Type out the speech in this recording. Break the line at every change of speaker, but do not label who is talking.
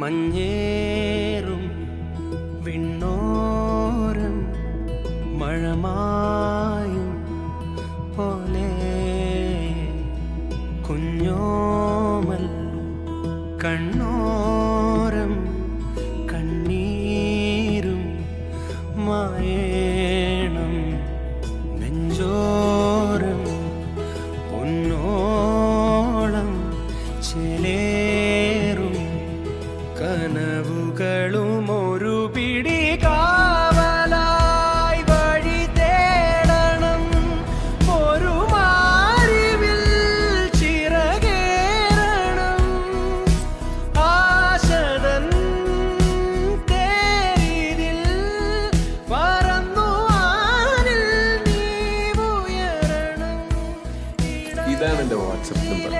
മഞ്ഞേറും വിണ്ണോരം മഴമായും പോലെ കുഞ്ഞോമൽ കണ്ണോരം കനവുകളും ഒരു പിടി കാവലായി വഴി തേടണം. ഒരു മാറിവിൽ ചിറകേറണം. ആശതൻ തേരിതിൽ പറന്നു ആനിൽ നീ ഉയരണം. ഇതാണ് എന്റെ വാട്സപ്പ് നമ്പർ.